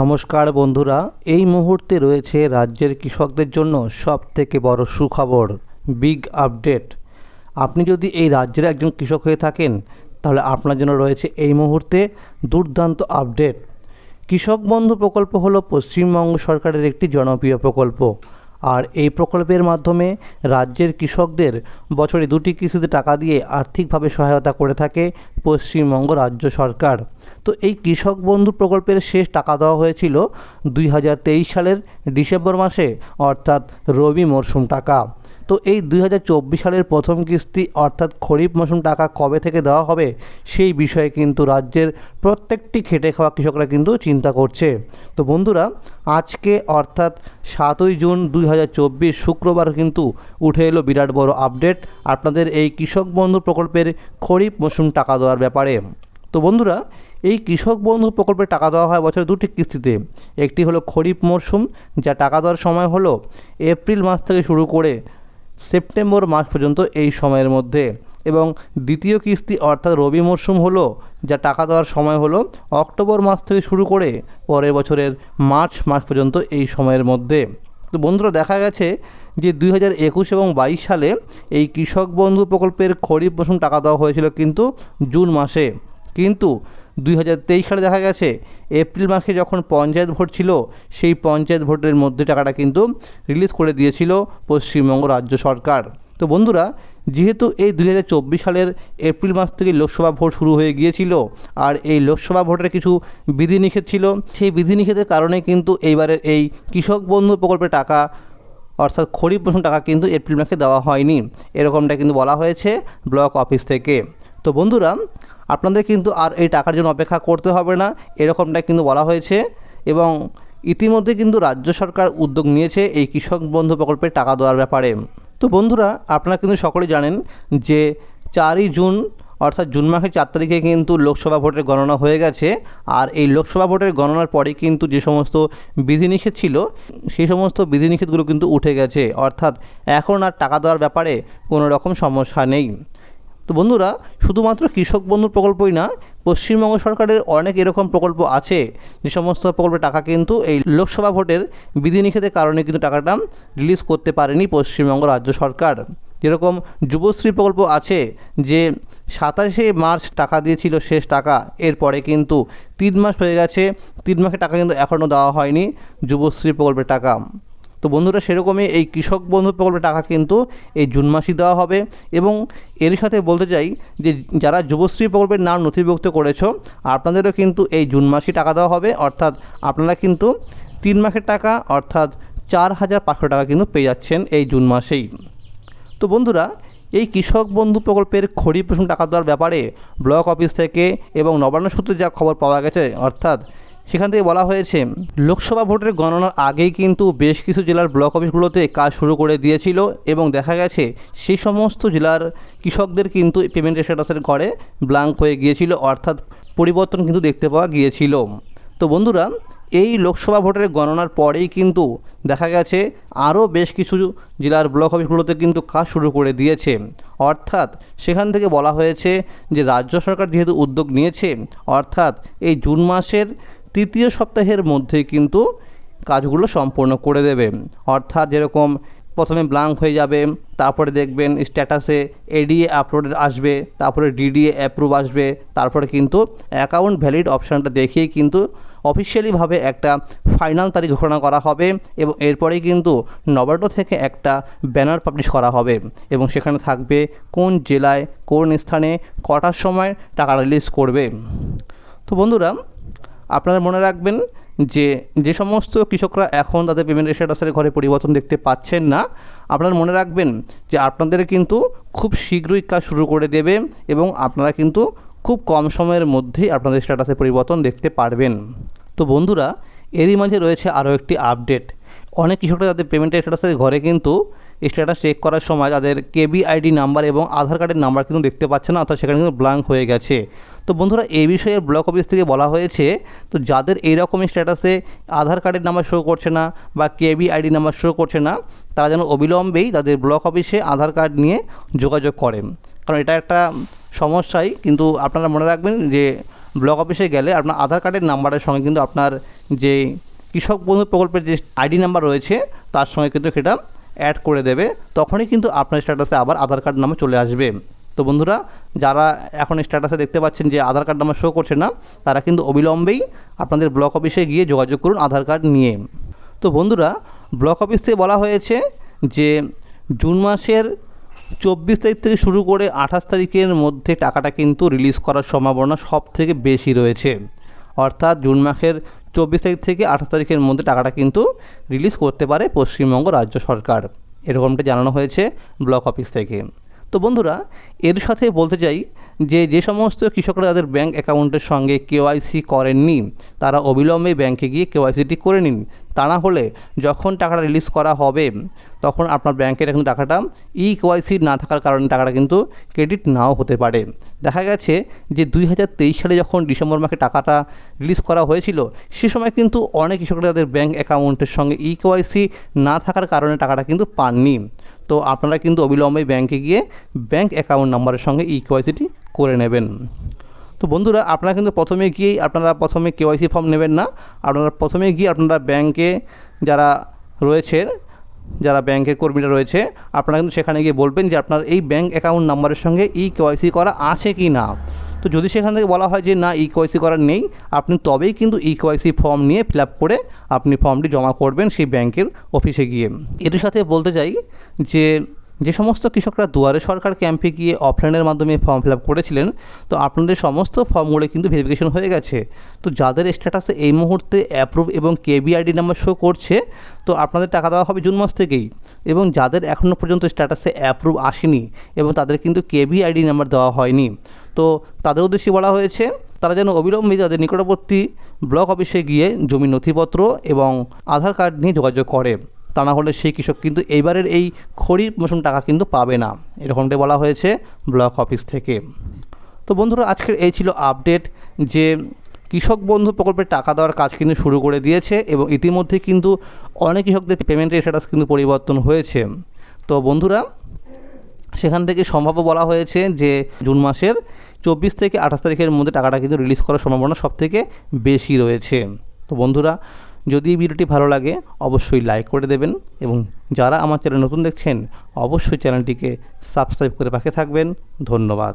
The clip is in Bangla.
নমস্কার বন্ধুরা, এই মুহূর্তে রয়েছে রাজ্যের কৃষকদের জন্য সব থেকে বড় সুখবর বিগ আপডেট আপনি যদি এই রাজ্যের একজন কৃষক হয়ে থাকেন, তাহলে আপনার জন্য রয়েছে এই মুহূর্তে দুর্দান্ত আপডেট কৃষক বন্ধু প্রকল্প হলো পশ্চিমবঙ্গ সরকারের একটি জনপ্রিয় প্রকল্প। আর এই প্রকল্পের মাধ্যমে রাজ্যের কৃষকদের বছরে দুটি কৃষিতে টাকা দিয়ে আর্থিকভাবে সহায়তা করে থাকে পশ্চিমবঙ্গ রাজ্য সরকার। তো এই কৃষক বন্ধু প্রকল্পের শেষ টাকা দেওয়া হয়েছিল দুই হাজার তেইশ সালের ডিসেম্বর মাসে, অর্থাৎ রবি মরশুম টাকা। তো এই দুই হাজার চব্বিশ সালের প্রথম কিস্তি অর্থাৎ খরিফ মৌসুম টাকা কবে থেকে দেওয়া হবে, সেই বিষয়ে কিন্তু রাজ্যের প্রত্যেকটি খেটে খাওয়া কৃষকরা কিন্তু চিন্তা করছে। তো বন্ধুরা, আজকে অর্থাৎ সাতই জুন দুই হাজার চব্বিশ শুক্রবার কিন্তু উঠে এলো বিরাট বড় আপডেট আপনাদের এই কৃষক বন্ধু প্রকল্পের খরিফ মৌসুম টাকা দেওয়ার ব্যাপারে। তো বন্ধুরা, এই কৃষক বন্ধু প্রকল্পে টাকা দেওয়া হয় বছরে দুটি কিস্তিতে। একটি হলো খরিফ মরশুম যা টাকা দেওয়ার সময় হলো এপ্রিল মাস থেকে শুরু করে সেপ্টেম্বর মাস পর্যন্ত এই সময়ের মধ্যে। এবং দ্বিতীয় কিস্তি অর্থাৎ রবি মরশুম হলো, যা টাকা দেওয়ার সময় হলো, অক্টোবর মাস থেকে শুরু করে পরের বছরের মার্চ মাস পর্যন্ত এই সময়ের মধ্যে। তো বন্ধুরা, দেখা গেছে যে দুই হাজার একুশ এবং বাইশ সালে এই কৃষক বন্ধু প্রকল্পের খরিফ মৌসুম টাকা দেওয়া হয়েছিল কিন্তু জুন মাসে। কিন্তু দুই হাজার তেইশ সালে দেখা গেছে, এপ্রিল মাসে যখন পঞ্চায়েত ভোট ছিল, সেই পঞ্চায়েত ভোটের মধ্যে টাকাটা কিন্তু রিলিজ করে দিয়েছিল পশ্চিমবঙ্গ রাজ্য সরকার। তো বন্ধুরা, যেহেতু এই দুই হাজার চব্বিশ সালের এপ্রিল মাস থেকে লোকসভা ভোট শুরু হয়ে গিয়েছিল, আর এই লোকসভা ভোটের কিছু বিধিনিষেধ ছিল, সেই বিধিনিষেধের কারণে কিন্তু এইবারের এই কৃষক বন্ধু প্রকল্পের টাকা, অর্থাৎ খরিফ মৌসুম টাকা কিন্তু এপ্রিল মাসে দেওয়া হয়নি। এরকমটা কিন্তু বলা হয়েছে ব্লক অফিস থেকে। তো বন্ধুরা আপনাদের কিন্তু আর এই টাকার জন্য অপেক্ষা করতে হবে না। এরকমটা কিন্তু বলা হয়েছে এবং ইতিমধ্যে কিন্তু রাজ্য সরকার উদ্যোগ নিয়েছে এই কৃষক বন্ধু প্রকল্পের টাকা দেওয়ার ব্যাপারে। তো বন্ধুরা, আপনারা কিন্তু সকলেই জানেন যে চারই জুন অর্থাৎ জুন মাসের চার তারিখে কিন্তু লোকসভা ভোটের গণনা হয়ে গেছে। আর এই লোকসভা ভোটের গণনার পরে কিন্তু যে সমস্ত বিধিনিষেধ ছিল, সেই সমস্ত বিধিনিষেধগুলো কিন্তু উঠে গেছে। অর্থাৎ এখন আর টাকা দেওয়ার ব্যাপারে কোনো রকম সমস্যা নেই। তো বন্ধুরা, শুধুমাত্র কৃষক বন্ধু প্রকল্পই না, পশ্চিমবঙ্গ সরকারের অনেক এরকম প্রকল্প আছে। যে সমস্ত প্রকল্পের টাকা কিন্তু এই লোকসভা ভোটের বিধিনিষেধের কারণে কিন্তু টাকাটা রিলিজ করতে পারেনি পশ্চিমবঙ্গ রাজ্য সরকার। যেরকম যুবশ্রী প্রকল্প আছে, যে সাতাশে মার্চ টাকা দিয়েছিল শেষ টাকা, এরপরে কিন্তু তিন মাস হয়ে গেছে, তিন মাসের টাকা কিন্তু এখনও দেওয়া হয়নি যুবশ্রী প্রকল্পের টাকা। তো বন্ধুরা সেরকমই এই কৃষক বন্ধু প্রকল্পের টাকা কিন্তু এই জুন মাসই দেওয়া হবে এবং এর সাথে বলতে চাই যে যারা যুবশ্রী প্রকল্পের নাম নথিভুক্ত করেছ, আপনাদেরও কিন্তু এই জুন মাসই টাকা দেওয়া হবে। অর্থাৎ আপনারা কিন্তু তিন মাসের টাকা, অর্থাৎ চার হাজার পাঁচশো টাকা কিন্তু পেয়ে যাচ্ছেন এই জুন মাসেই। তো বন্ধুরা, এই কৃষক বন্ধু প্রকল্পের খরিফ মৌসুম টাকা দেওয়ার ব্যাপারে ব্লক অফিস থেকে এবং নবান্ন সূত্রে যা খবর পাওয়া গেছে, অর্থাৎ সেখান থেকে বলা হয়েছে, লোকসভা ভোটের গণনার আগেই কিন্তু বেশ কিছু জেলার ব্লক অফিসগুলোতে কাজ শুরু করে দিয়েছিল এবং দেখা গেছে সেই সমস্ত জেলার কৃষকদের কিন্তু পেমেন্ট স্ট্যাটাসের ঘরে ব্লাঙ্ক হয়ে গিয়েছিল, অর্থাৎ পরিবর্তন কিন্তু দেখতে পাওয়া গিয়েছিল। তো বন্ধুরা, এই লোকসভা ভোটের গণনার পরেই কিন্তু দেখা গেছে আরও বেশ কিছু জেলার ব্লক অফিসগুলোতে কিন্তু কাজ শুরু করে দিয়েছে। অর্থাৎ সেখান থেকে বলা হয়েছে যে, রাজ্য সরকার যেহেতু উদ্যোগ নিয়েছে, অর্থাৎ এই জুন মাসের তৃতীয় সপ্তাহের মধ্যে কিন্তু কাজগুলো সম্পূর্ণ করে দেবে। অর্থাৎ যেরকম প্রথমে ব্লাঙ্ক হয়ে যাবে, তারপরে দেখবেন স্ট্যাটাসে এডিএ আপলোড আসবে, তারপরে ডিডিএ অ্যাপ্রুভ আসবে, তারপরে কিন্তু অ্যাকাউন্ট ভ্যালিড অপশানটা দেখিয়েই কিন্তু অফিসিয়ালিভাবে একটা ফাইনাল তারিখ ঘোষণা করা হবে এবং এরপরেই কিন্তু নবান্ন থেকে একটা ব্যানার পাবলিশ করা হবে এবং সেখানে থাকবে কোন জেলায়, কোন স্থানে, কটার সময় টাকা রিলিজ করবে। তো বন্ধুরা আপনারা মনে রাখবেন যে যে সমস্ত কৃষকরা এখন তাদের পেমেন্ট স্ট্যাটাসের ঘরে পরিবর্তন দেখতে পাচ্ছেন না, আপনারা মনে রাখবেন যে আপনাদের কিন্তু খুব শীঘ্রই কাজ শুরু করে দেবে এবং আপনারা কিন্তু খুব কম সময়ের মধ্যেই আপনাদের স্ট্যাটাসে পরিবর্তন দেখতে পারবেন। তো বন্ধুরা, এরই মাঝে রয়েছে আরও একটি আপডেট অনেক কৃষকরা তাদের পেমেন্টের স্ট্যাটাসের ঘরে কিন্তু স্ট্যাটাস চেক করার সময় তাদের কেবি আইডি নাম্বার এবং আধার কার্ডের নাম্বার কিন্তু দেখতে পাচ্ছে না, অর্থাৎ সেখানে কিন্তু ব্লাঙ্ক হয়ে গেছে। তো বন্ধুরা, এই বিষয়ে ব্লক অফিস থেকে বলা হয়েছে, তো যাদের এইরকম স্ট্যাটাসে আধার কার্ডের নাম্বার শো করছে না বা কেবি আইডি নাম্বার শো করছে না, তারা যেন অবিলম্বেই তাদের ব্লক অফিসে আধার কার্ড নিয়ে যোগাযোগ করেন। কারণ এটা একটা সমস্যাই, কিন্তু আপনারা মনে রাখবেন যে ব্লক অফিসে গেলে আপনার আধার কার্ডের নাম্বারের সঙ্গে কিন্তু আপনার যে কৃষক বন্ধু প্রকল্পের যে আইডি নাম্বার রয়েছে, তার সঙ্গে কিন্তু সেটা অ্যাড করে দেবে, তখনই কিন্তু আপনার স্ট্যাটাসে আবার আধার কার্ড নামে চলে আসবে। তো বন্ধুরা, যারা এখন স্ট্যাটাসে দেখতে পাচ্ছেন যে আধার কার্ড নাম্বার শো করছে না, তারা কিন্তু অবিলম্বেই আপনাদের ব্লক অফিসে গিয়ে যোগাযোগ করুন আধার কার্ড নিয়ে। তো বন্ধুরা ব্লক অফিস থেকে বলা হয়েছে যে জুন মাসের চব্বিশ তারিখ থেকে শুরু করে আঠাশ তারিখের মধ্যে টাকাটা কিন্তু রিলিজ করার সম্ভাবনা সব থেকে বেশি রয়েছে। অর্থাৎ জুন মাসের চব্বিশ তারিখ থেকে আঠাশ তারিখের মধ্যে টাকাটা কিন্তু রিলিজ করতে পারে পশ্চিমবঙ্গ রাজ্য সরকার। এরকমটা জানানো হয়েছে ব্লক অফিস থেকে। তো বন্ধুরা, এর সাথে বলতে চাই যে যে সমস্ত কৃষকরা তাদের ব্যাঙ্ক অ্যাকাউন্টের সঙ্গে কেওয়াইসি করেননি, তারা অবিলম্বে ব্যাংকে গিয়ে কেওয়াইসিটি করে নিন। তা না হলে যখন টাকাটা রিলিজ করা হবে, তখন আপনার ব্যাংকের এখন টাকাটা ই কেওয়াইসি না থাকার কারণে টাকাটা কিন্তু ক্রেডিট নাও হতে পারে। দেখা গেছে যে, দুই হাজার তেইশ সালে যখন ডিসেম্বর মাসে টাকাটা রিলিজ করা হয়েছিল, সে সময় কিন্তু অনেক কৃষকরা তাদের ব্যাঙ্ক অ্যাকাউন্টের সঙ্গে ই কেওয়াইসি না থাকার কারণে টাকাটা কিন্তু পাননি। তো আপনারা কিন্তু অবিলম্বে ব্যাংকে গিয়ে ব্যাংক অ্যাকাউন্ট নাম্বারের সঙ্গে ই কেওয়াইসিটি করে নেবেন। তো বন্ধুরা, আপনারা কিন্তু প্রথমে গিয়েই আপনারা প্রথমে কেওয়াইসি ফর্ম নেবেন না। আপনারা প্রথমে গিয়ে আপনারা ব্যাংকে যারা রয়েছে, যারা ব্যাংকের কর্মীরা রয়েছে, আপনারা কিন্তু সেখানে গিয়ে বলবেন যে আপনার এই ব্যাংক অ্যাকাউন্ট নাম্বারের সঙ্গে ই কেওয়াইসি করা আছে কি না তো যদি সেখান থেকে বলা হয় যে না ই কেওয়াইসি করার নেই, আপনি তবেই কিন্তু ই কেওয়াইসি ফর্ম নিয়ে ফিল আপ করে আপনি ফর্মটি জমা করবেন সেই ব্যাংকের অফিসে গিয়ে। এর সাথে বলতে চাই যে যে সমস্ত কৃষকরা দুয়ারে সরকার ক্যাম্পে গিয়ে অফলাইনের মাধ্যমে ফর্ম ফিল আপ করেছিলেন, তো আপনাদের সমস্ত ফর্মগুলো কিন্তু ভেরিফিকেশন হয়ে গেছে। তো যাদের স্ট্যাটাসে এই মুহূর্তে অ্যাপ্রুভ এবং কেবিআইডি নাম্বার শো করছে, তো আপনাদের টাকা দেওয়া হবে জুন মাস থেকেই। এবং যাদের এখনও পর্যন্ত স্ট্যাটাসে অ্যাপ্রুভ আসেনি এবং তাদের কিন্তু কেবিআইডি নাম্বার দেওয়া হয়নি। তো তাদের উদ্দেশ্যে বলা হয়েছে, তারা যেন অবিলম্বে তাদের নিকটবর্তী ব্লক অফিসে গিয়ে জমির নথিপত্র এবং আধার কার্ড নিয়ে যোগাযোগ করে। তা না হলে সেই কৃষক কিন্তু এইবারের এই খরিফ মৌসুম টাকা কিন্তু পাবে না। এরকমটাই বলা হয়েছে ব্লক অফিস থেকে। তো বন্ধুরা, আজকের এই ছিল আপডেট যে কৃষক বন্ধু প্রকল্পের টাকা দেওয়ার কাজ কিন্তু শুরু করে দিয়েছে এবং ইতিমধ্যে কিন্তু অনেক কৃষকদের পেমেন্টের স্ট্যাটাস কিন্তু পরিবর্তন হয়েছে। তো বন্ধুরা, সেখান থেকে সম্ভাব্য বলা হয়েছে যে জুন মাসের চব্বিশ থেকে আঠাশ তারিখের মধ্যে টাকাটা কিন্তু রিলিজ করার সম্ভাবনা সব থেকে বেশি রয়েছে। তো বন্ধুরা, যদি ভিডিওটি ভালো লাগে, অবশ্যই লাইক করে দেবেন এবং যারা আমার চ্যানেল নতুন দেখছেন, অবশ্যই চ্যানেলটিকে সাবস্ক্রাইব করে পাশে থাকবেন। ধন্যবাদ।